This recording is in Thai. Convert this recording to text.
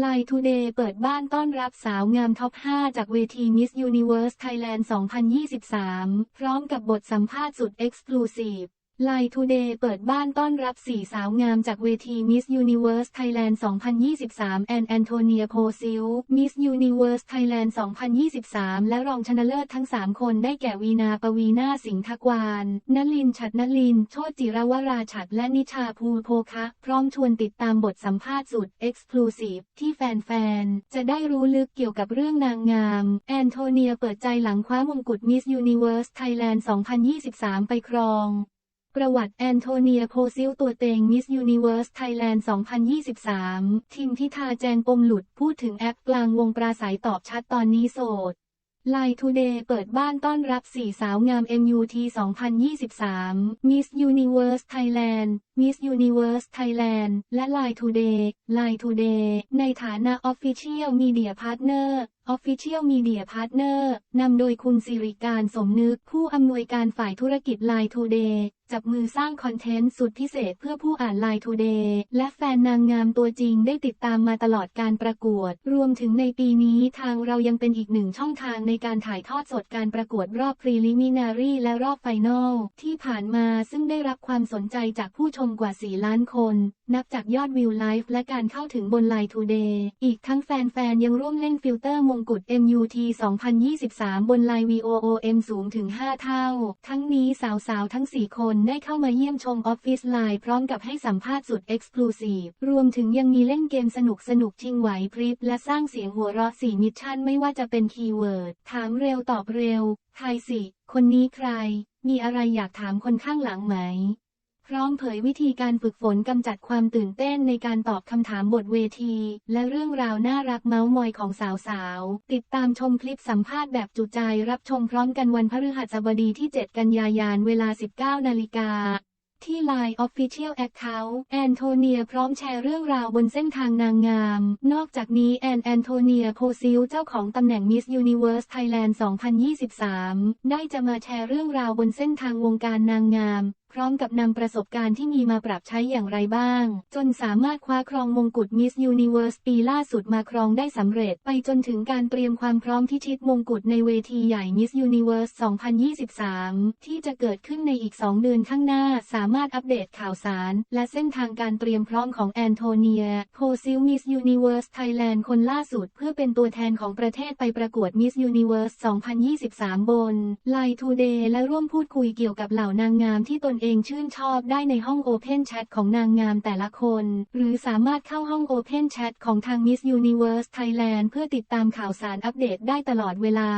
ไลทูเดย์เปิดบ้านต้อนรับสาวงามท็อป 5 จากเวที Miss Universe Thailand 2023 พร้อมกับบทสัมภาษณ์สุดเอ็กซ์คลูซีฟ ไลน์ทูเดย์เปิดบ้านต้อนรับสี่สาวงามจากเวที Miss Universe Thailand 2023 แอนแอนโทเนียโพซิล Miss Universe Thailand 2023 และรองชนะเลิศทั้ง 3 คนได้แก่วีนาปวีนาสิงห์ทกวานนลินฉัดนลิน โชติจิรวราฉัดและนิชาภูโพคะ พร้อมชวนติดตามบทสัมภาษณ์สุดเอ็กซ์คลูซีฟที่แฟนๆ จะได้รู้ลึกเกี่ยวกับเรื่องนางงาม แอนโทเนียเปิดใจหลังคว้ามงกุฎ Miss Universe Thailand 2023 ไปครอง ประวัติแอนโทเนียโพซิลตัวเต็งมิสยูนิเวอร์สไทยแลนด์ 2023ทีมพิธาแจงปมหลุดพูดถึงแอปกลางวงปราศัยตอบชัดตอนนี้โสดไลน์ทูเดย์เปิดบ้านต้อนรับสี่สาวงาม MUT 2023 Miss Universe Thailand Miss Universe Thailand และ Line Today Line Today ในฐานะ Official Media Partner Official Media Partner นำโดยคุณสิริการสมนึกผู้อำนวยการฝ่ายธุรกิจ Line Today จับมือสร้างคอนเทนต์สุดพิเศษเพื่อผู้อ่าน Line Today และแฟนนางงามตัวจริงได้ติดตามมาตลอดการประกวด รวมถึงในปีนี้ทางเรายังเป็นอีกหนึ่งช่องทางในการถ่ายทอดสดการประกวดรอบ Preliminary และรอบ Final ที่ผ่านมาซึ่งได้รับความสนใจจากผู้ชมกว่า 4 ล้านคน นับจากยอดวิวไลฟ์และการเข้าถึงบน Line Today อีกทั้งแฟนๆ ยังร่วมเล่นฟิลเตอร์มงกุฎ MUT 2023 บน Line VOOM สูงถึง 5 เท่า ทั้งนี้สาวๆ ทั้ง 4 คนได้เข้ามาเยี่ยมชมออฟฟิศไลน์พร้อมกับให้สัมภาษณ์สุดเอ็กซ์คลูซีฟรวมถึงยังมีเล่นเกมสนุกสนุกๆชิงไหวพริบและสร้างเสียงหัวเราะสี่มิชชั่นไม่ว่าจะเป็นคีย์เวิร์ดถามเร็วตอบเร็วทายสิ คนนี้ใคร มีอะไรอยากถามคนข้างหลังไหม พร้อมเผยวิธีการฝึกฝนกำจัดความตื่นเต้นในการตอบคำถามบทเวที และเรื่องราวน่ารักเมาส์มอยของสาวๆ ติดตามชมคลิปสัมภาษณ์แบบจุใจรับชมพร้อมกันวันพฤหัสบดีที่ 7 กันยายนเวลา 19 นาฬิกา ที่ Line Official Account แอนโทเนียพร้อมแชร์เรื่องราวบนเส้นทางนางงาม นอกจากนี้แอนแอนโทเนียโพซิลเจ้าของตำแหน่ง Miss Universe Thailand 2023 ได้จะมาแชร์เรื่องราวบนเส้นทางวงการนางงาม พร้อมกับนำประสบการณ์ที่มีมาปรับใช้อย่างไรบ้าง จนสามารถคว้าครองมงกุฎ Miss Universe ปีล่าสุดมาครองได้สำเร็จไปจนถึงการเตรียมความพร้อมพิชิตมงกุฎในเวทีใหญ่ Miss Universe 2023 ที่จะเกิดขึ้นในอีก 2 เดือนข้างหน้า สามารถอัปเดตข่าวสาร และเส้นทางการเตรียมพร้อมของแอนโทเนียโพซิล Miss Universe Thailand คนล่าสุด เพื่อเป็นตัวแทนของประเทศไปประกวด Miss Universe 2023 บน Line Today และร่วมพูดคุยเกี่ยวกับเหล่านางงามที่ตนเองชื่นชอบได้ในห้อง Open Chat ของนางงามแต่ละคน หรือสามารถเข้าห้อง Open Chat ของทาง Miss Universe Thailand เพื่อติดตามข่าวสารอัปเดตได้ตลอดเวลา